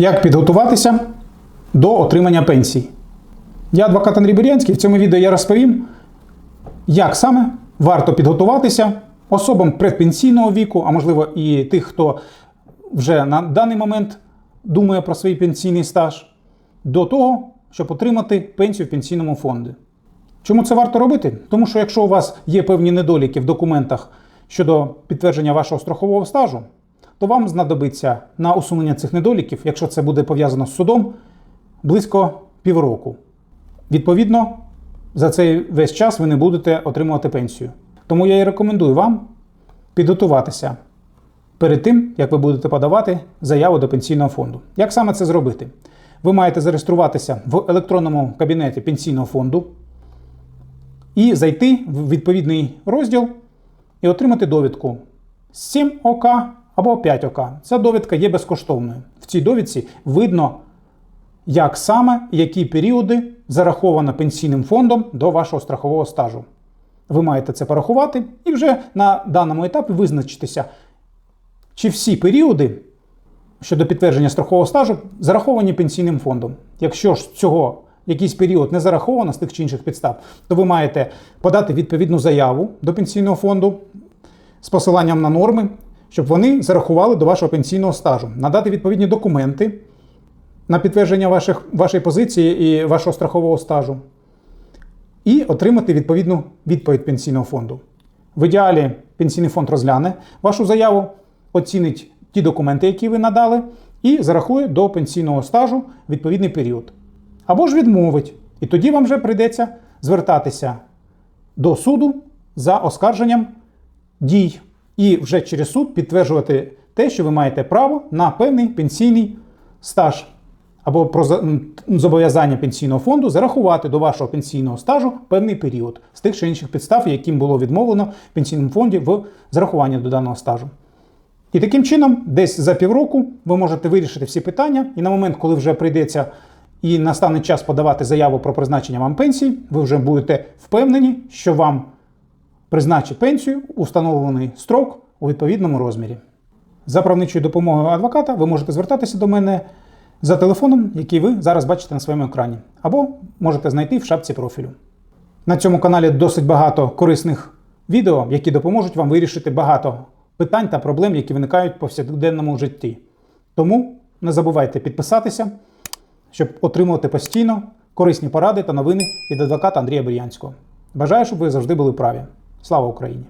Як підготуватися до отримання пенсій? Я адвокат Андрій Бурянський. В цьому відео я розповім, як саме варто підготуватися особам предпенсійного віку, а можливо і тих, хто вже на даний момент думає про свій пенсійний стаж, до того, щоб отримати пенсію в пенсійному фонді. Чому це варто робити? Тому що якщо у вас є певні недоліки в документах щодо підтвердження вашого страхового стажу, то вам знадобиться на усунення цих недоліків, якщо це буде пов'язано з судом, близько півроку. Відповідно, за цей весь час ви не будете отримувати пенсію. Тому я і рекомендую вам підготуватися перед тим, як ви будете подавати заяву до пенсійного фонду. Як саме це зробити? Ви маєте зареєструватися в електронному кабінеті пенсійного фонду і зайти в відповідний розділ і отримати довідку 7 ОК або 5 ОК. Ця довідка є безкоштовною. В цій довідці видно, як саме, які періоди зараховано пенсійним фондом до вашого страхового стажу. Ви маєте це порахувати і вже на даному етапі визначитися, чи всі періоди щодо підтвердження страхового стажу зараховані пенсійним фондом. Якщо ж цього якийсь період не зараховано з тих чи інших підстав, то ви маєте подати відповідну заяву до пенсійного фонду з посиланням на норми, щоб вони зарахували до вашого пенсійного стажу, надати відповідні документи на підтвердження ваших, вашої позиції і вашого страхового стажу, і отримати відповідну відповідь пенсійного фонду. В ідеалі пенсійний фонд розгляне вашу заяву, оцінить ті документи, які ви надали, і зарахує до пенсійного стажу відповідний період. Або ж відмовить. І тоді вам вже прийдеться звертатися до суду за оскарженням дій і вже через суд підтверджувати те, що ви маєте право на певний пенсійний стаж або про зобов'язання пенсійного фонду зарахувати до вашого пенсійного стажу певний період з тих чи інших підстав, яким було відмовлено в пенсійному фонді в зарахуванні до даного стажу. І таким чином, десь за півроку ви можете вирішити всі питання, і на момент, коли вже прийдеться і настане час подавати заяву про призначення вам пенсії, ви вже будете впевнені, що вам призначить пенсію у встановлений строк у відповідному розмірі. За правничою допомогою адвоката ви можете звертатися до мене за телефоном, який ви зараз бачите на своєму екрані, або можете знайти в шапці профілю. На цьому каналі досить багато корисних відео, які допоможуть вам вирішити багато питань та проблем, які виникають в повсякденному житті. Тому не забувайте підписатися, щоб отримувати постійно корисні поради та новини від адвоката Андрія Бурянського. Бажаю, щоб ви завжди були праві. Слава Україні!